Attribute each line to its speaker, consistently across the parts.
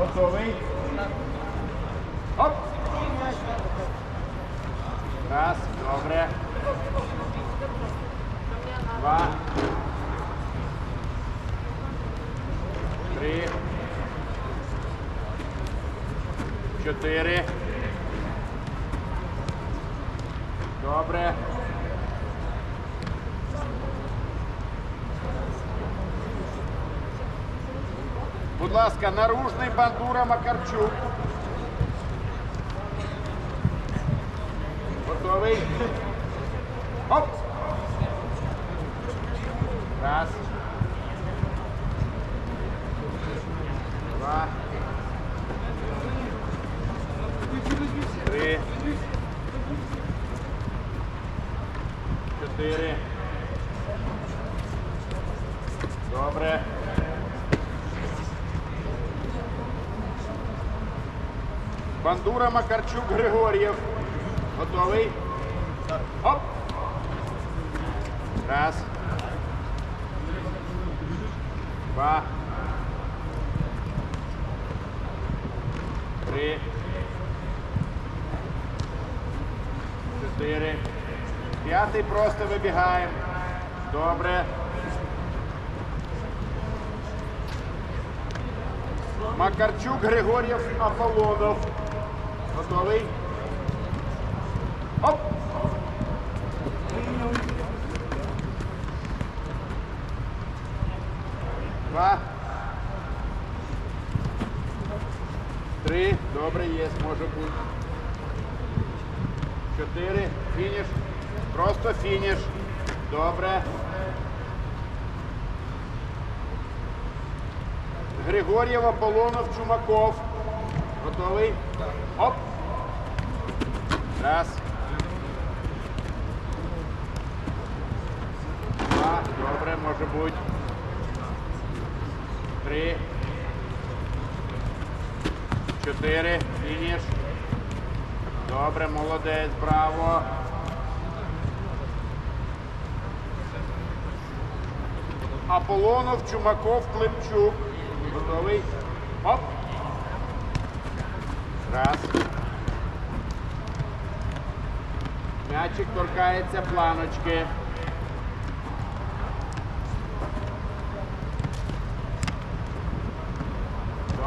Speaker 1: Готовий. Оп. Раз, добре. Два. Три. Чотири. Добре. Будь ласка, наружний бандура Макарчук. Готовий? Оп! Раз. Два. Три. Чотири. Добре. Бандура Макарчук Григор'єв. Готовий? Оп! Раз. Два. Три. Чотири. П'ятий просто вибігаємо. Добре. Макарчук Григор'єв Аполлонов. Готовий? Оп! Два. Три. Добре, є, може бути. Чотири. Фініш. Просто фініш. Добре. Григор'єв, Аполлонов, Чумаков. Готовий? Оп. Раз. Два. Добре, може бути. Три. Чотири. Фініш. Добре, молодець, браво. Аполлонов, Чумаков, Климчук. Готовий? Оп. Раз. М'ячик торкається планочки.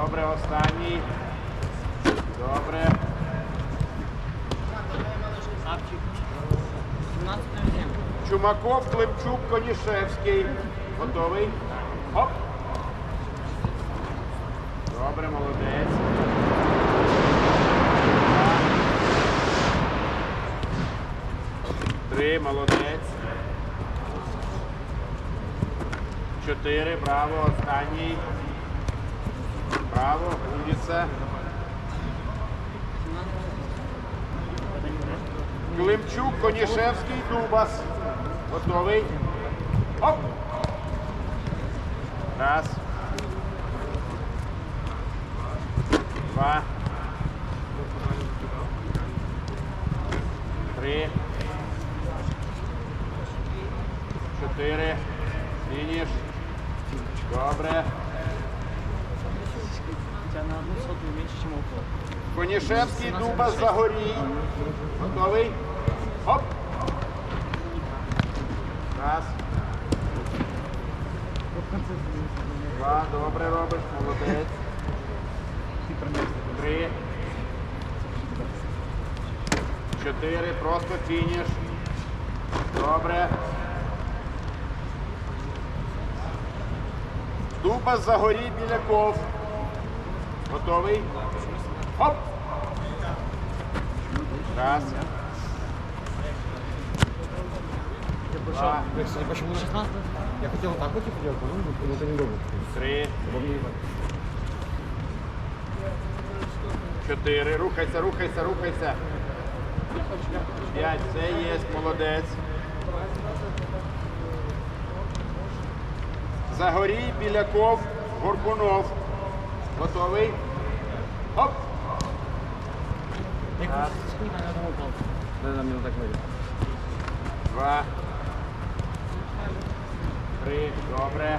Speaker 1: Добре, останній. Добре.
Speaker 2: Савчик. 17 на 7.
Speaker 1: Чумаков, Климчук, Конішевський. Готовий? Оп. Добре, молодець. Два. Три, молодець. Чотири, браво, останній. Браво, умніця. Климчук, Конішевський, Дубас. Готовий. Оп! Раз. Два. Три. Чотири. Фініш. Добре. Конішевський, Дубас, Загорій. Готовий? Оп! Раз. Два. Добре робиш, молодець. Три. Чотири. Просто фініш. Добре. Дубас, Загорій, Біляков. Готовий? Оп! Раз. Два.
Speaker 2: Я почему 16?
Speaker 3: Я хотел вот так вот типа делать, но это неудобно.
Speaker 1: Три. Чотири. Рухайся, рухайся, рухайся. П'ять. Це є, молодець. Загорій, Біляков, Горбунов. Готовий? Оп! Два. Три. Добре.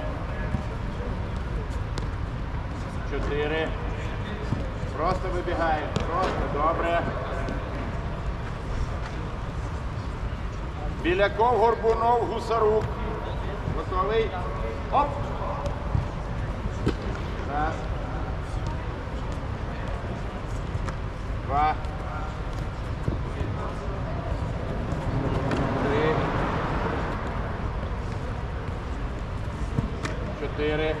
Speaker 1: Чотири. Просто вибігай. Просто добре. Біляков, Горбунов, Гусарук. Готовий? Оп! Раз. Два. Три. Чотири.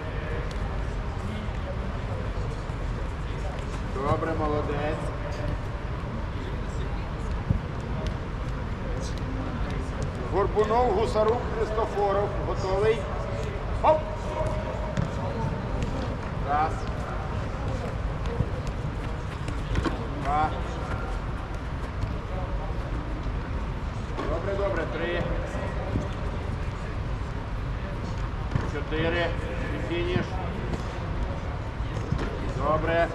Speaker 1: Добре, молодець. Горбунов, Гусарук, Христофоров. Готовий? Оп! Раз. Добре, добре. Три. Чотири. Фініш. Добре.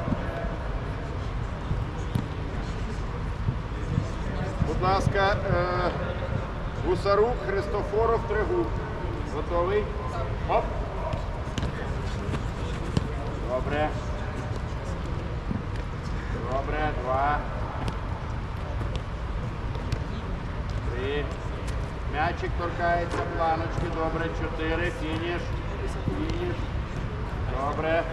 Speaker 1: Будь ласка, е, Гусарук, Христофоров, Тригуб. Готовий? Оп. Добре. Добре, два. Три. М'ячик торкається планочки. Добре. Чотири. Фініш. Фініш. Добре.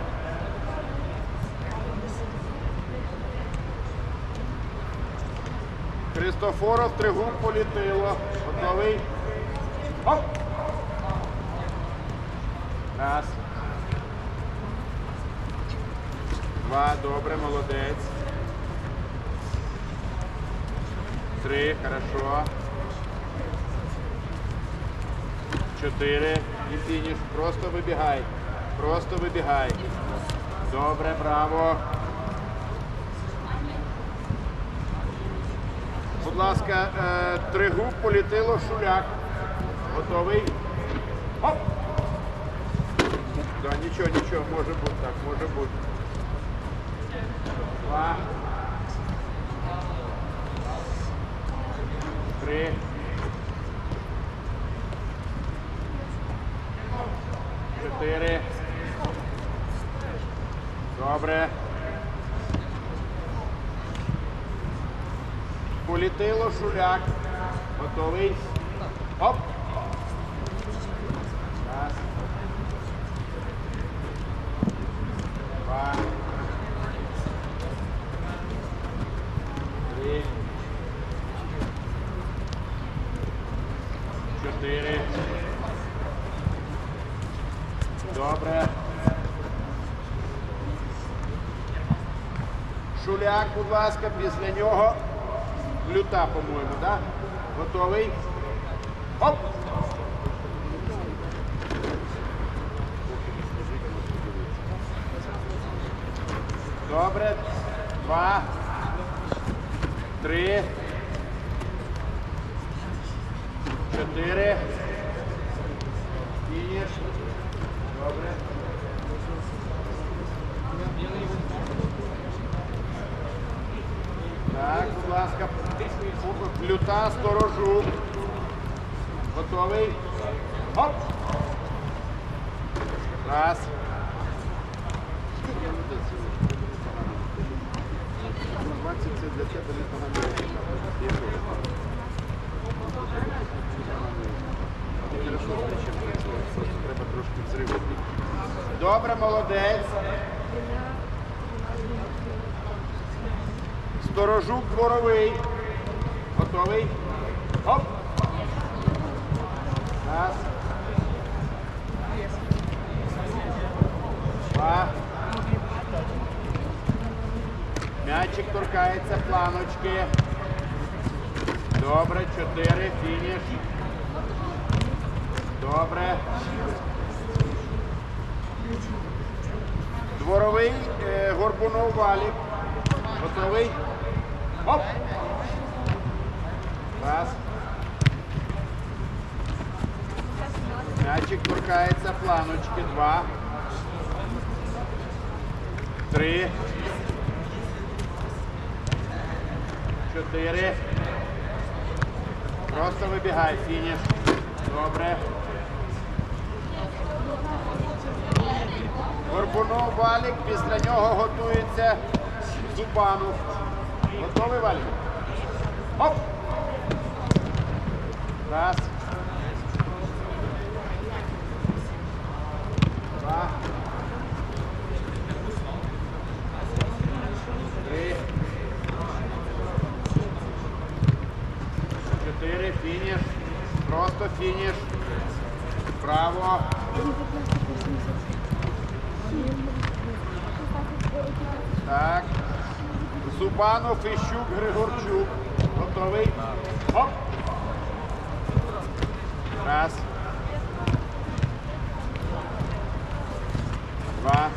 Speaker 1: Христофоров, Тригуб політило. Готовий? Оп! Раз. Два. Добре, молодець. Три. Хорошо. Чотири. І фініш. Просто вибігай. Просто вибігай. Добре, браво. Будь ласка, е, тригуб політило шуляк. Готовий? Оп! Нічого, нічого, може бути так, може бути. Два. Три. Чотири. Добре. Політило шуляк. Готовий. Оп. Раз. Два. Три. Чотири. Добре. Шуляк, будь ласка, після нього люта, по-моєму, так? Готовий? Оп! Добре. Два. Три. Чотири. Фініш. Добре. Так, будь ласка, плюта, сторожу. Готовий? Оп! Раз. Для тебе непогано. Треба трошки взривати. Добре, молодець. Сторожук дворовий. Готовий? Оп! Раз. Два. М'ячик торкається планочки. Добре, чотири. Фініш. Добре. Дворовий е, Горбунов валік. Готовий? Оп! Раз. М'ячик торкається планочки. Два. Три. Чотири. Просто вибігай, фініш. Добре. Горбунов валік, після нього готується Зубанов. Готовий, Валік? Оп! Раз. Два. Три. Чотири. Фініш. Просто фініш. Право. Так. Зубанов, Іщук, Григорчук. Готовий? Оп! Раз. Два.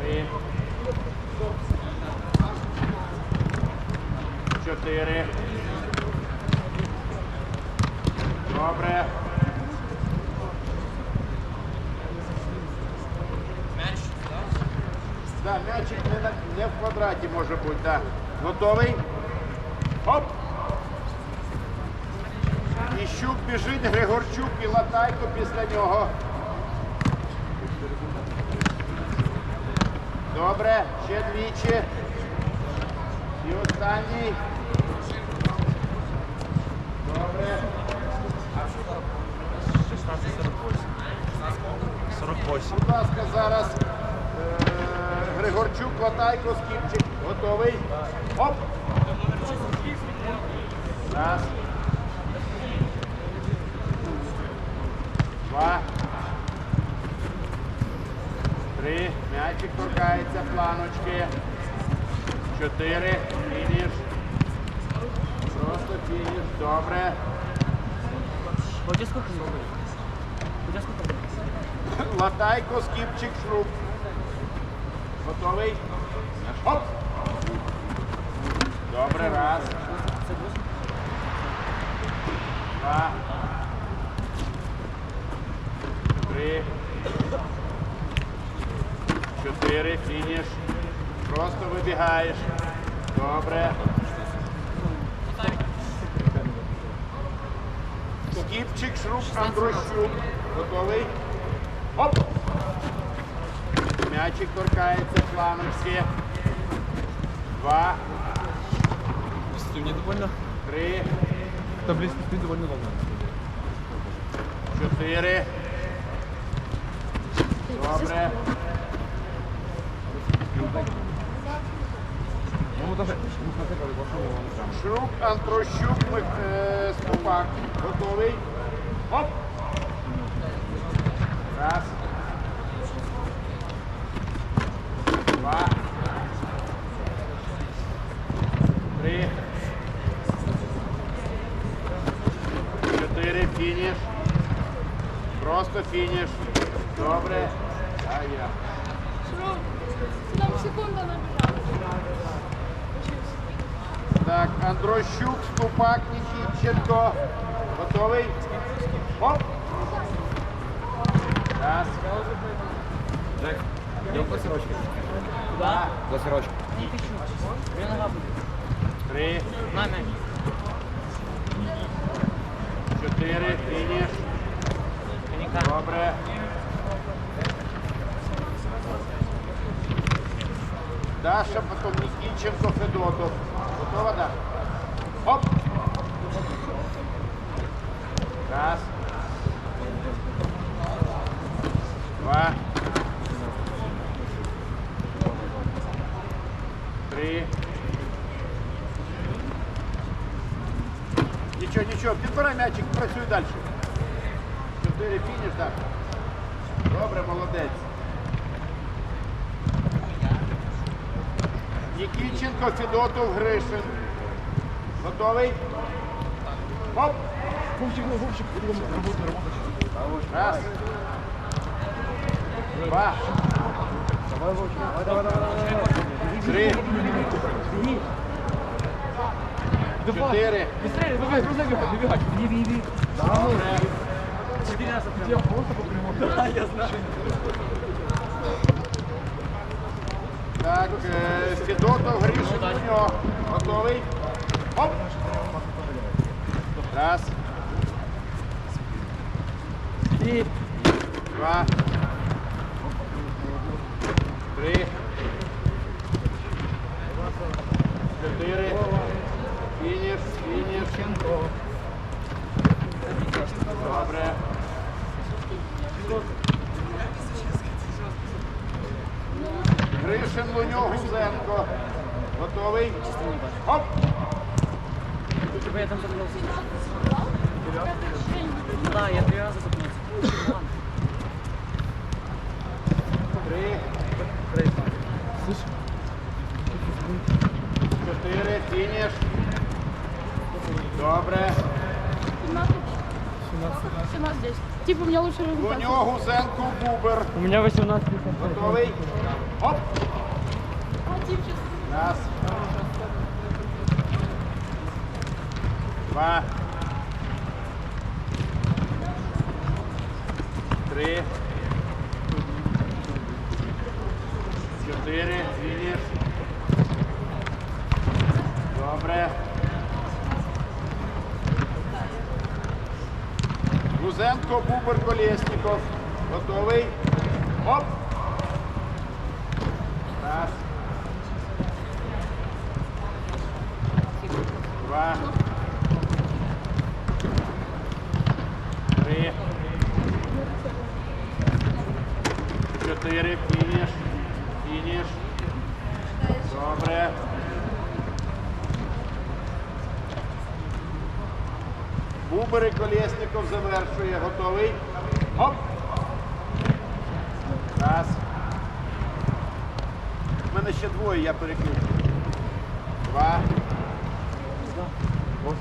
Speaker 1: Три. Чотири. Добре. Да, м'ячик не, на- не в квадраті може бути, да. Готовий? Оп! Іщук біжить, Григорчук і Латайко після нього. Добре, ще двічі. І останній. Добре.
Speaker 3: 48.
Speaker 1: Будь ласка, зараз е, Григорчук, Латайко, Скіпчик. Готовий? Оп! Раз. Два. Три. М'ячик торкається планочки. Чотири. Фініш. Просто фініш. Добре.
Speaker 2: Хочешь сколько?
Speaker 1: Латайко, скіпчик, шруб. Готовий? Оп! Добре, раз. Два. Три. Чотири. Фініш. Просто вибігаєш. Добре. Скіпчик, шруб, Андрощук. Готовий? Оп! М'ячик торкається планочки. Два,
Speaker 3: Ты мне довольно...
Speaker 1: три,
Speaker 3: Таблица ты довольно долго.
Speaker 1: чотири. Добре.
Speaker 3: Ну, даже... Ну, смотри, как пошел его на экран.
Speaker 1: Шрук, Антрощук, Мих- е, Скупак. Готовий? Оп! Раз. Два. Три. Чотири. Фініш. Просто фініш. Добре. А я.
Speaker 4: Нам секунда набежала.
Speaker 1: Так, Андрощук, Ступак, Нікітченко. Готовий? Оп! Раз,
Speaker 3: Джек, идем по сырочке.
Speaker 2: Куда?
Speaker 3: За сырочек.
Speaker 2: Не хочу. У меня нога будет.
Speaker 1: три,
Speaker 2: На, мяч.
Speaker 1: чотири, фініш.
Speaker 2: Коньяка.
Speaker 1: Добре. Даша, потім Нікітченко, Федотов. Готова, Даша? Нікіченко, Федотов, Гришин. Готовий? Оп!
Speaker 3: Вовчик, ну, Вовчик, работай, работай.
Speaker 1: Раз. Два.
Speaker 3: Давай, Вовчик, давай, давай, давай, давай.
Speaker 1: Три.
Speaker 3: Давай.
Speaker 1: Чотири.
Speaker 3: Быстрее, давай, разбегай, бегай. Беги, беги, беги.
Speaker 1: Добре.
Speaker 2: Четыре раза прям.
Speaker 3: Я просто по прямому. Да, я знаю.
Speaker 1: Так, е, Федотов, Гришин нього. Готовий? Оп! Раз.
Speaker 3: И
Speaker 1: Два. Три. Чотири. Фініш, фініш. Добре. Гришин, Луньов, Гузенко. Готовий? Хоп!
Speaker 2: Тебе я там. Да, я три раза запнулся.
Speaker 1: Три. Чотири. Фініш. Добре.
Speaker 4: 17. 17 здесь. Типа у меня лучше результат.
Speaker 1: Луньов, Гузенко, Бубер.
Speaker 3: У меня 18
Speaker 1: Готовий?
Speaker 4: Сейчас.
Speaker 1: Раз. Два. Три. Чотири. Фініш. Добре. Гузенко, Бубер, Колєсніков. Готовий? Оп! Раз. Два. Три. Чотири. Фініш. Фініш. Добре. Бубер і Колєсніков завершує. Готовий? Хоп! Раз. У мене ще двоє, я перекину.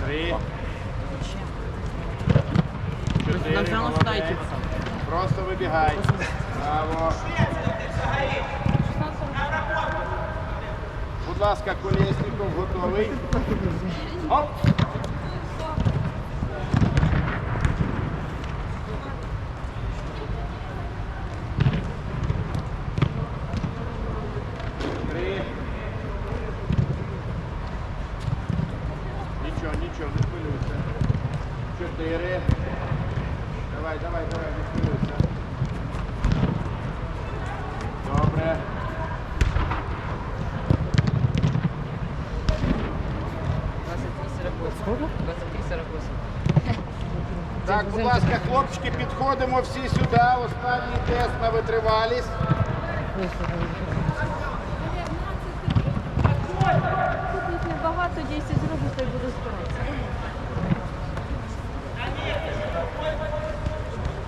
Speaker 1: Три. Чотири.
Speaker 2: Нам все равно
Speaker 1: молодець.
Speaker 2: сюда идти потом.
Speaker 1: Просто вибігай. Браво.
Speaker 4: 16.
Speaker 1: Будь ласка, Колєсніков готовий. Оп! Так, будь ласка, хлопчики, підходимо всі сюди. Останній тест на витривалість.
Speaker 4: Тут їх небагато, 10 зроблю, то й буду збиратися.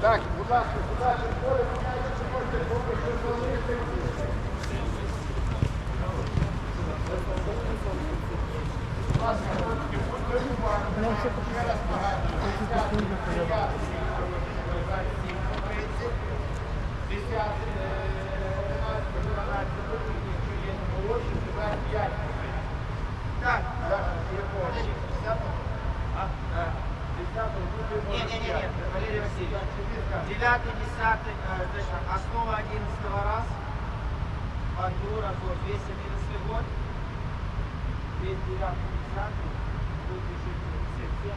Speaker 1: Так, будь ласка, сюди підходимо. Можете поки що залишити.
Speaker 5: Девятый, десятый, э, точно, основа одиннадцатого раз. Бандура, весь одиннадцатый год. Весь девятый, десятый. Тут еще все,